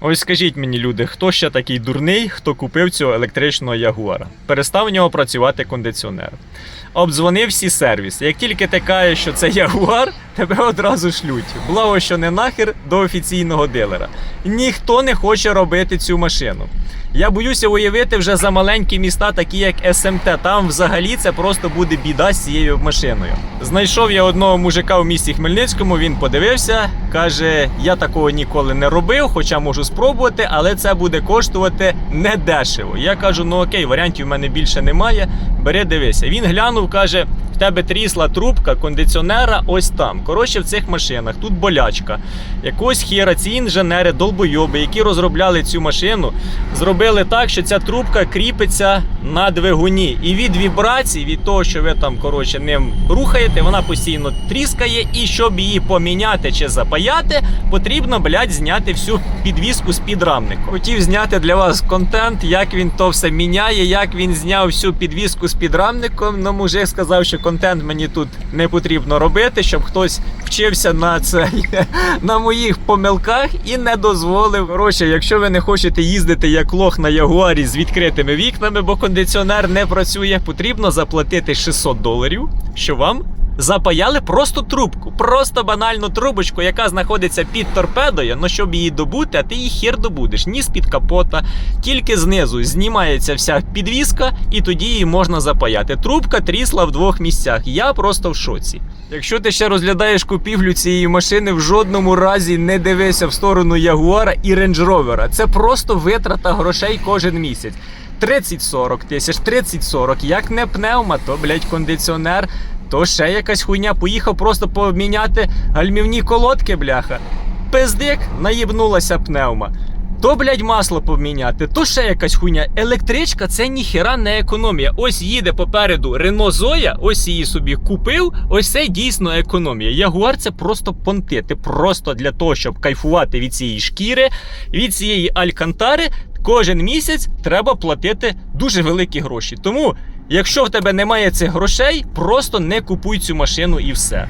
Ось скажіть мені, люди, хто ще такий дурний, хто купив цього електричного ягуара? Перестав в нього працювати кондиціонер. Обдзвонив всі сервіси. Як тільки ти кажеш, що це ягуар, тебе одразу шлють. Благо, що не нахер до офіційного дилера. Ніхто не хоче робити цю машину. Я боюся уявити вже за маленькі міста, такі як СМТ. Там взагалі це просто буде біда з цією машиною. Знайшов я одного мужика в місті Хмельницькому. Він подивився, каже: я такого ніколи не робив, хоча можу спробувати, але це буде коштувати недешево. Я кажу: ну окей, варіантів в мене більше немає. Бери, дивися. Він глянув, каже. В тебе трісла трубка кондиціонера ось там. Коротше, в цих машинах тут болячка. Якось хіра, ці інженери, долбойоби, які розробляли цю машину, зробили так, що ця трубка кріпиться на двигуні. І від вібрацій, від того, що ви там коротше ним рухаєте, вона постійно тріскає. І щоб її поміняти чи запаяти, потрібно, блядь, зняти всю підвіску з підрамника. Хотів зняти для вас контент, як він то все міняє, як він зняв всю підвіску з підрамником. Ну, мужик сказав, що контент мені тут не потрібно робити, щоб хтось вчився на це на моїх помилках і не дозволив. Коротше, якщо ви не хочете їздити як лох на ягуарі з відкритими вікнами, бо кондиціонер не працює, потрібно заплатити 600 доларів, що вам. Запаяли просто трубку, просто банальну трубочку, яка знаходиться під торпедою. Ну щоб її добути, а ти її хер добудеш. Ні з-під капота, тільки знизу знімається вся підвіска, і тоді її можна запаяти. Трубка трісла в двох місцях. Я просто в шоці. Якщо ти ще розглядаєш купівлю цієї машини, в жодному разі не дивися в сторону Ягуара і Rover. Це просто витрата грошей кожен місяць. 30-40 тисяч, 30-40. Як не пневма, то блять кондиціонер. То ще якась хуйня. Поїхав просто поміняти гальмівні колодки, бляха. Пиздик, наїбнулася пневма. То, блядь, масло поміняти, то ще якась хуйня. Електричка це ніхера не економія. Ось їде попереду Рено Зоя, ось її собі купив. Ось це дійсно економія. Ягуар це просто понти. Ти просто для того, щоб кайфувати від цієї шкіри, від цієї алькантари, кожен місяць треба платити дуже великі гроші. Тому, якщо в тебе немає цих грошей, просто не купуй цю машину і все.